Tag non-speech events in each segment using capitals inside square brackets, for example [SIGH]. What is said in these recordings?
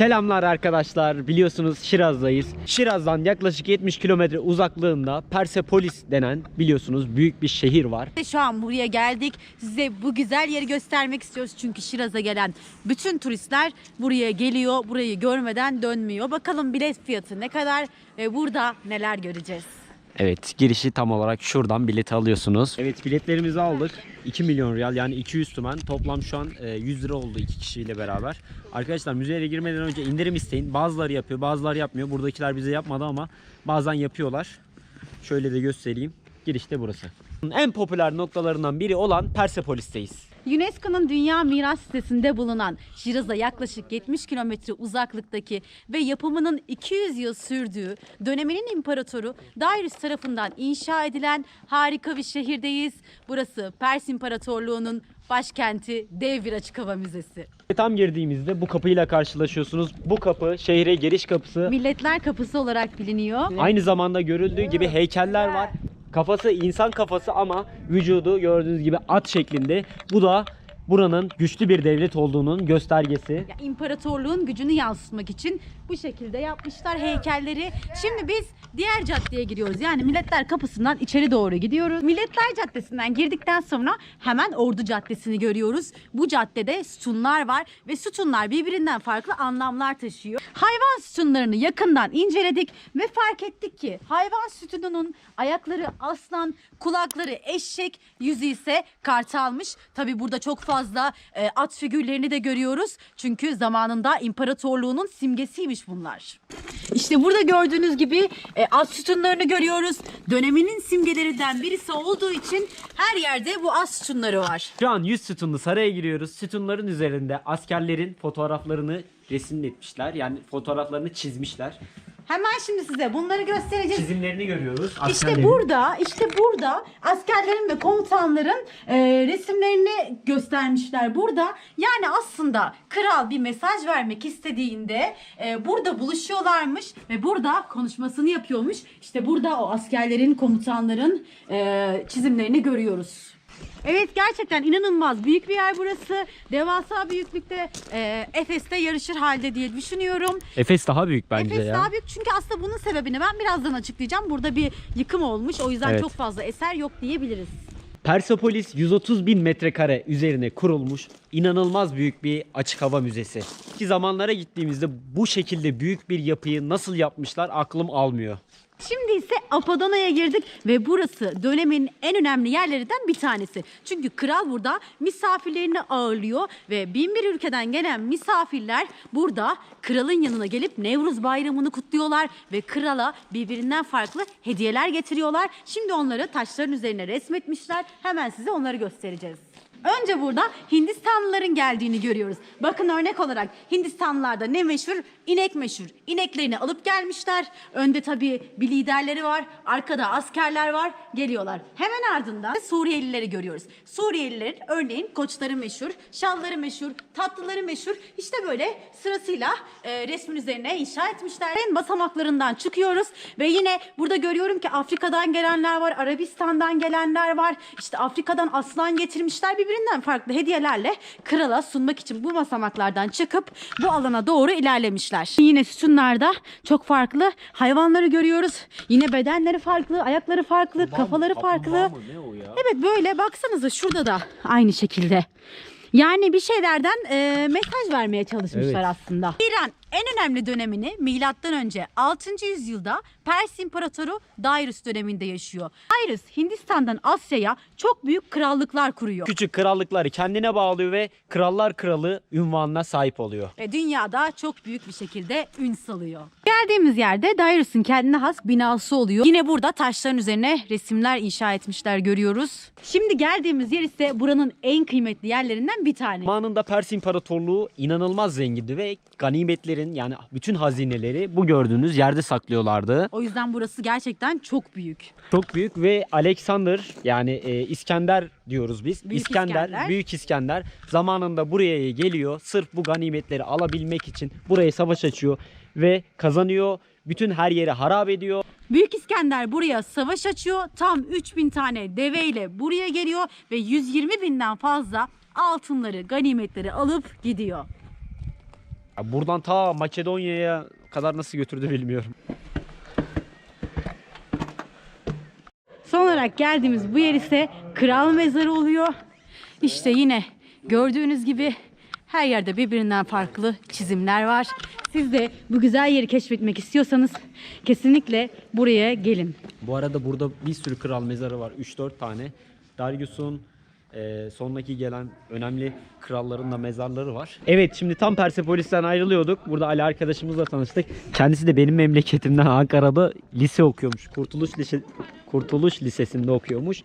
Selamlar arkadaşlar. Biliyorsunuz Şiraz'dayız. Şiraz'dan yaklaşık 70 kilometre uzaklığında Persepolis denen biliyorsunuz büyük bir şehir var. Şu an buraya geldik. Size bu güzel yeri göstermek istiyoruz. Çünkü Şiraz'a gelen bütün turistler buraya geliyor. Burayı görmeden dönmüyor. Bakalım bilet fiyatı ne kadar ve burada neler göreceğiz. Evet girişi tam olarak şuradan bileti alıyorsunuz. Evet biletlerimizi aldık. 2 milyon riyal yani 200 tümen. Toplam şu an e, 100 lira oldu iki kişiyle beraber. Arkadaşlar müzeye girmeden önce indirim isteyin. Bazıları yapıyor bazıları yapmıyor. Buradakiler bize yapmadı ama bazen yapıyorlar. Şöyle de göstereyim. Giriş de burası. En popüler noktalarından biri olan Persepolis'teyiz. UNESCO'nun Dünya Miras Sitesi'nde bulunan Şiraz'a yaklaşık 70 kilometre uzaklıktaki ve yapımının 200 yıl sürdüğü döneminin imparatoru Darius tarafından inşa edilen harika bir şehirdeyiz. Burası Pers İmparatorluğu'nun başkenti dev bir açık hava müzesi. Tam girdiğimizde bu kapıyla karşılaşıyorsunuz. Bu kapı şehre giriş kapısı. Milletler Kapısı olarak biliniyor. Aynı zamanda görüldüğü gibi heykeller var. Kafası insan kafası ama vücudu gördüğünüz gibi at şeklinde. Bu da buranın güçlü bir devlet olduğunun göstergesi. Ya, imparatorluğun gücünü yansıtmak için bu şekilde yapmışlar heykelleri. Şimdi biz diğer caddeye giriyoruz. Yani Milletler Kapısı'ndan içeri doğru gidiyoruz. Milletler Caddesi'nden girdikten sonra hemen Ordu Caddesi'ni görüyoruz. Bu caddede sütunlar var ve sütunlar birbirinden farklı anlamlar taşıyor. Hayvan sütunlarını yakından inceledik ve fark ettik ki hayvan sütununun ayakları aslan, kulakları eşek, yüzü ise kartalmış. Tabi burada çok fazla e, at figürlerini de görüyoruz. Çünkü zamanında imparatorluğunun simgesiymiş bunlar. İşte burada gördüğünüz gibi e, at sütunlarını görüyoruz. Döneminin simgelerinden birisi olduğu için her yerde bu at sütunları var. Şu an 100 sütunlu saraya giriyoruz. Sütunların üzerinde askerlerin fotoğraflarını resimletmişler. Yani fotoğraflarını çizmişler. Hemen şimdi size bunları göstereceğiz. Çizimlerini görüyoruz. İşte burada, işte burada askerlerin ve komutanların e, resimlerini göstermişler burada. Yani aslında kral bir mesaj vermek istediğinde e, burada buluşuyorlarmış ve burada konuşmasını yapıyormuş. İşte burada o askerlerin, komutanların e, çizimlerini görüyoruz. Evet gerçekten inanılmaz büyük bir yer burası. Devasa büyüklükte e, Efes'te yarışır halde diye düşünüyorum. Efes daha büyük bence Efes ya. daha büyük çünkü aslında bunun sebebini ben birazdan açıklayacağım. Burada bir yıkım olmuş o yüzden Evet. çok fazla eser yok diyebiliriz. Persepolis 130 bin metrekare üzerine kurulmuş inanılmaz büyük bir açık hava müzesi. Ki zamanlara gittiğimizde bu şekilde büyük bir yapıyı nasıl yapmışlar aklım almıyor. Şimdi ise Apadona'ya girdik ve burası dönemin en önemli yerlerinden bir tanesi. Çünkü kral burada misafirlerini ağırlıyor ve bin bir ülkeden gelen misafirler burada kralın yanına gelip Nevruz bayramını kutluyorlar ve krala birbirinden farklı hediyeler getiriyorlar. Şimdi onları taşların üzerine resmetmişler. Hemen size onları göstereceğiz. Önce burada Hindistanlıların geldiğini görüyoruz. Bakın örnek olarak Hindistanlılarda ne meşhur? İnek meşhur. İneklerini alıp gelmişler. Önde tabii bir liderleri var. Arkada askerler var. Geliyorlar. Hemen ardından Suriyelileri görüyoruz. Suriyelilerin örneğin koçları meşhur, şalları meşhur, tatlıları meşhur. İşte böyle sırasıyla e, resmin üzerine inşa etmişler. Basamaklarından çıkıyoruz ve yine burada görüyorum ki Afrika'dan gelenler var, Arabistan'dan gelenler var. İşte Afrika'dan aslan getirmişler birbirinden farklı hediyelerle krala sunmak için bu basamaklardan çıkıp bu alana doğru ilerlemişler. Yine sütunlarda çok farklı hayvanları görüyoruz. Yine bedenleri farklı, ayakları farklı, kafaları farklı. Evet böyle baksanıza şurada da aynı şekilde. Yani bir şeylerden e, mesaj vermeye çalışmışlar Evet. aslında. İran en önemli dönemini milattan önce 6. yüzyılda Pers İmparatoru Darius döneminde yaşıyor. Darius Hindistan'dan Asya'ya çok büyük krallıklar kuruyor. Küçük krallıkları kendine bağlıyor ve krallar kralı ünvanına sahip oluyor. Ve dünyada çok büyük bir şekilde ün salıyor. Geldiğimiz yerde Darius'un kendine has binası oluyor. Yine burada taşların üzerine resimler inşa etmişler görüyoruz. Şimdi geldiğimiz yer ise buranın en kıymetli yerlerinden bir tane. Zamanında Pers İmparatorluğu inanılmaz zengindi ve ganimetlerin yani bütün hazineleri bu gördüğünüz yerde saklıyorlardı. O yüzden burası gerçekten çok büyük. Çok büyük ve Alexander yani e, İskender diyoruz biz. Büyük İskender, İskender. Büyük İskender zamanında buraya geliyor. Sırf bu ganimetleri alabilmek için buraya savaş açıyor ve kazanıyor. Bütün her yeri harap ediyor. Büyük İskender buraya savaş açıyor. Tam 3000 tane deveyle buraya geliyor ve 120 binden fazla altınları, ganimetleri alıp gidiyor. Ya buradan ta Makedonya'ya kadar nasıl götürdü bilmiyorum. Son olarak geldiğimiz bu yer ise kral mezarı oluyor. İşte yine gördüğünüz gibi her yerde birbirinden farklı çizimler var. Siz de bu güzel yeri keşfetmek istiyorsanız kesinlikle buraya gelin. Bu arada burada bir sürü kral mezarı var. 3-4 tane. Darius'un e, sondaki gelen önemli kralların da mezarları var. Evet şimdi tam Persepolis'ten ayrılıyorduk. Burada Ali arkadaşımızla tanıştık. Kendisi de benim memleketimden Ankara'da lise okuyormuş. Kurtuluş Lise Kurtuluş Lisesi'nde okuyormuş.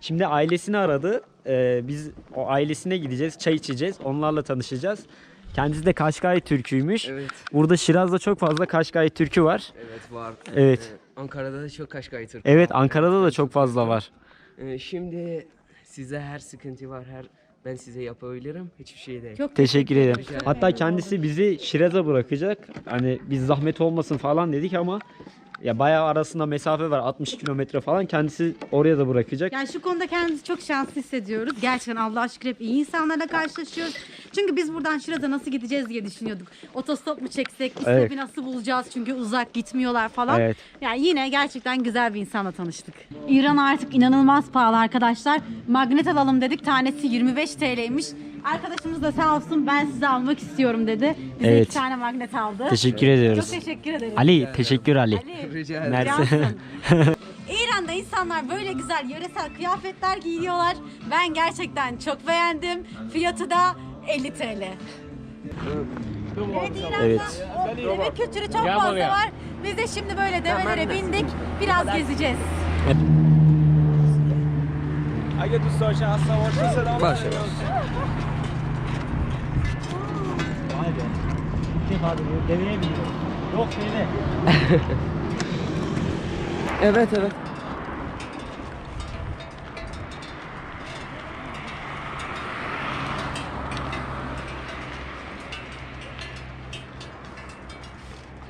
Şimdi ailesini aradı. E, biz o ailesine gideceğiz. Çay içeceğiz. Onlarla tanışacağız. Kendisi de Kaşgai Türküymüş. Evet, Burada Şiraz'da çok fazla Kaşgai Türkü var. evet var. Evet. Ee, Ankara'da da çok Kaşkay Türk. Evet Ankara'da da çok fazla var. Ee, şimdi size her sıkıntı var, her ben size yapabilirim. Hiçbir şey değil. Çok Teşekkür ederim. Rica ederim. Hatta kendisi bizi Şiraz'a bırakacak. Hani biz zahmet olmasın falan dedik ama ya bayağı arasında mesafe var 60 kilometre falan. Kendisi oraya da bırakacak. Yani şu konuda kendimizi çok şanslı hissediyoruz. Gerçekten Allah'a şükür hep iyi insanlarla karşılaşıyoruz. Çünkü biz buradan Şiraz'a nasıl gideceğiz diye düşünüyorduk. Otostop mu çeksek, İstep'i Evet. nasıl bulacağız çünkü uzak gitmiyorlar falan. Evet. Yani yine gerçekten güzel bir insanla tanıştık. İran artık inanılmaz pahalı arkadaşlar. Magnet alalım dedik. Tanesi 25 TL'ymiş. Arkadaşımız da sağ olsun ben size almak istiyorum dedi. Bize Evet. iki tane magnet aldı. Teşekkür ediyoruz. Çok teşekkür ederim. Ali, teşekkür Ali. Ali. Rica ederim. Cansın. [LAUGHS] İran'da insanlar böyle güzel yöresel kıyafetler giyiyorlar. Ben gerçekten çok beğendim. Fiyatı da 50 TL. Evet İran'da Evet. o deve kültürü çok fazla var. Biz de şimdi böyle develere bindik. Biraz gezeceğiz a je tu soša a sa oči se Haydi. Kim hadi devine. Yok devine. evet evet.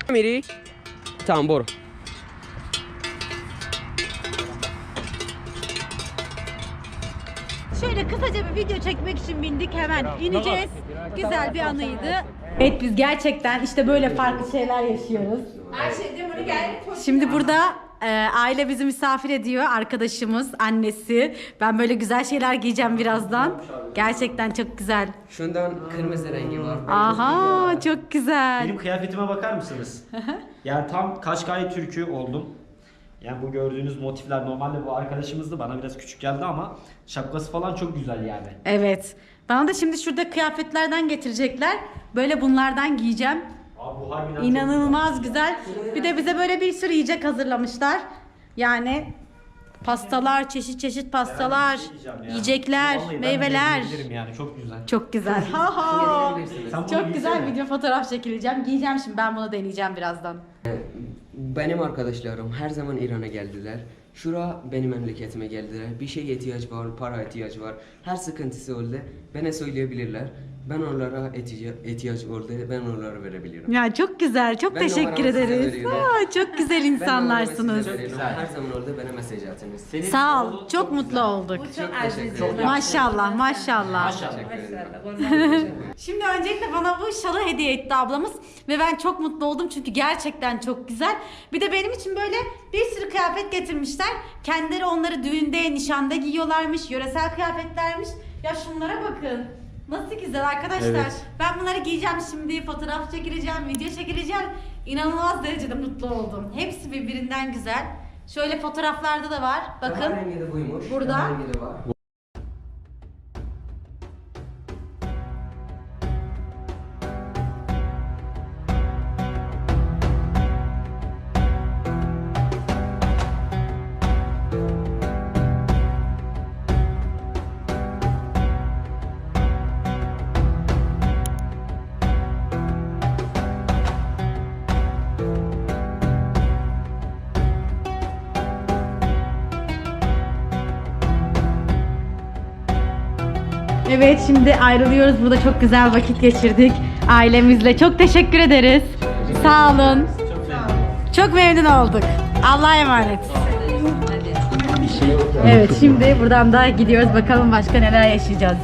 Mirik. Tamam boru. Şöyle kısaca bir video çekmek için bindik hemen ineceğiz. Güzel bir anıydı. Evet biz gerçekten işte böyle farklı şeyler yaşıyoruz. Şimdi burada e, aile bizi misafir ediyor. Arkadaşımız, annesi. Ben böyle güzel şeyler giyeceğim birazdan. Gerçekten çok güzel. Şundan kırmızı rengi var. Aha çok güzel. Benim kıyafetime bakar mısınız? yani tam Kaşgai Türk'ü oldum. Yani bu gördüğünüz motifler normalde bu arkadaşımızdı bana biraz küçük geldi ama şapkası falan çok güzel yani. Evet. Bana da şimdi şurada kıyafetlerden getirecekler. Böyle bunlardan giyeceğim. Abi bu harbiden çok İnanılmaz güzel. Bir de bize böyle bir sürü yiyecek hazırlamışlar. Yani pastalar, çeşit çeşit pastalar, Ben bir şey diyeceğim ya. yiyecekler, Vallahi ben meyveler. yani çok güzel. Çok güzel. Ha ha. Yiyebilirsiniz. Sen bunu Çok güzel video fotoğraf çekileceğim. Giyeceğim şimdi ben bunu deneyeceğim birazdan. Benim arkadaşlarım her zaman İran'a geldiler. Şura benim memleketime geldiler. Bir şey ihtiyaç var, para ihtiyaç var. Her sıkıntısı oldu. Bana söyleyebilirler. Ben onlara ihtiyaç, ihtiyaç oldu. Ben onlara verebilirim. Ya çok güzel. Çok Ben teşekkür ederiz. Aa, çok güzel insanlarsınız. mesaj veriyorum. Her zaman orada bana mesaj atınız. Sağ ol. Çok mutlu olduk. Çok teşekkür ederim. Maşallah, maşallah. Teşekkür ederim. Şimdi öncelikle bana bu şalı hediye etti ablamız ve ben çok mutlu oldum çünkü gerçekten çok güzel. Bir de benim için böyle bir sürü kıyafet getirmişler. Kendileri onları düğünde, nişanda giyiyorlarmış, yöresel kıyafetlermiş. Ya şunlara bakın. Nasıl güzel arkadaşlar. Evet. Ben bunları giyeceğim şimdi, fotoğraf çekileceğim, video çekileceğim. İnanılmaz derecede mutlu oldum. Hepsi birbirinden güzel. Şöyle fotoğraflarda da var. Bakın. Daha rengi de buymuş. Burada. Daha rengi de var. Evet şimdi ayrılıyoruz. Burada çok güzel vakit geçirdik ailemizle. Çok teşekkür ederiz. Sağ olun. Çok memnun olduk. Allah'a emanet. Evet şimdi buradan da gidiyoruz. Bakalım başka neler yaşayacağız.